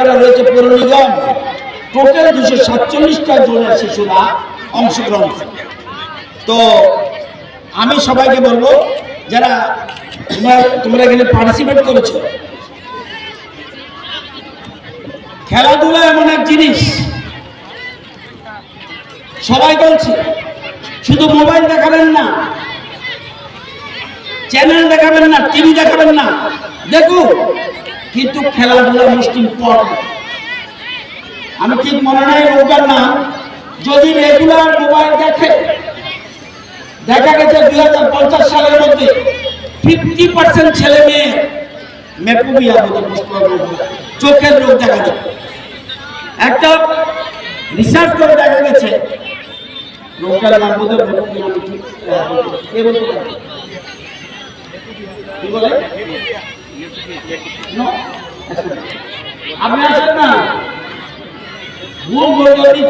যারা রয়েছে? পৌর নিগম টোটাল দুশো সাতচল্লিশটা জনের শিশুরা অংশগ্রহণ করবে তো আমি সবাইকে বলব, যারা তোমরা তোমরা এখানে পার্টিসিপেট করেছ, খেলাধুলা এমন এক জিনিস। সবাই বলছে, শুধু মোবাইল দেখাবেন না, চ্যানেল দেখাবেন না, টিভি দেখাবেন না। দেখুন কিন্তু খেলাধুলা মোস্ট ইম্পর্টেন্ট আমি ঠিক মনে নাই রোগটার নাম যদি রেগুলার মোবাইল দেখে, দেখা গেছে দুই হাজার পঞ্চাশ সালের মধ্যে ফিফটি পার্সেন্ট ছেলে মেয়ে মেপুবিয়া চোখের রোগ দেখা যাবে একটা রিসার্চ করে দেখা গেছে? আপনি আসেন না। ভুল হবে কি?